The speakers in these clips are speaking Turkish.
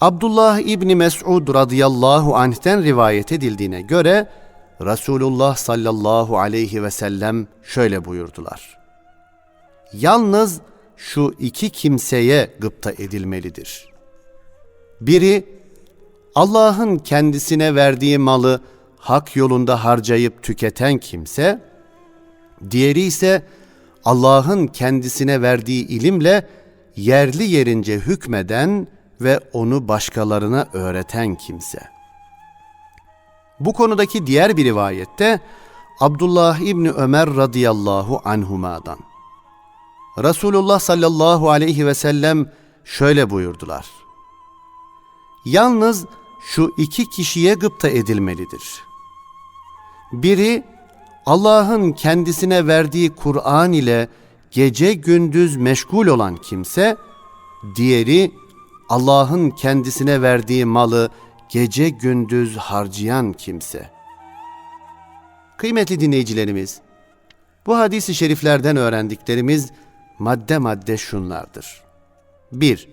Abdullah İbni Mes'ud radıyallahu anh'ten rivayet edildiğine göre Resulullah sallallahu aleyhi ve sellem şöyle buyurdular. Yalnız şu iki kimseye gıpta edilmelidir. Biri Allah'ın kendisine verdiği malı hak yolunda harcayıp tüketen kimse, diğeri ise Allah'ın kendisine verdiği ilimle yerli yerince hükmeden ve onu başkalarına öğreten kimse. Bu konudaki diğer bir rivayette Abdullah İbni Ömer radıyallahu anhuma'dan. Resulullah sallallahu aleyhi ve sellem şöyle buyurdular. Yalnız şu iki kişiye gıpta edilmelidir. Biri Allah'ın kendisine verdiği Kur'an ile gece gündüz meşgul olan kimse, diğeri Allah'ın kendisine verdiği malı gece gündüz harcayan kimse. Kıymetli dinleyicilerimiz, bu hadisi şeriflerden öğrendiklerimiz madde madde şunlardır. 1.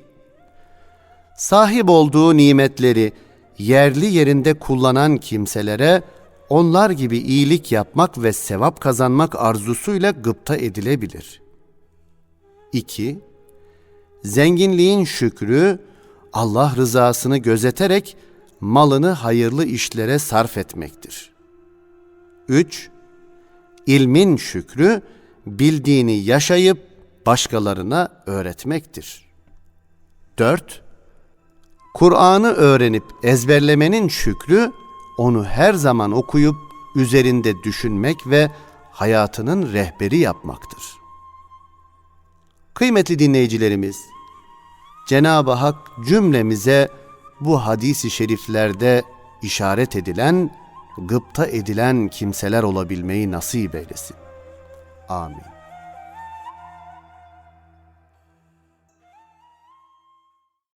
Sahip olduğu nimetleri yerli yerinde kullanan kimselere onlar gibi iyilik yapmak ve sevap kazanmak arzusuyla gıpta edilebilir. 2. Zenginliğin şükrü Allah rızasını gözeterek malını hayırlı işlere sarf etmektir. 3. İlmin şükrü bildiğini yaşayıp başkalarına öğretmektir. 4. Kur'an'ı öğrenip ezberlemenin şükrü onu her zaman okuyup üzerinde düşünmek ve hayatının rehberi yapmaktır. Kıymetli dinleyicilerimiz, Cenab-ı Hak cümlemize bu hadisi şeriflerde işaret edilen, gıpta edilen kimseler olabilmeyi nasip eylesin. Amin.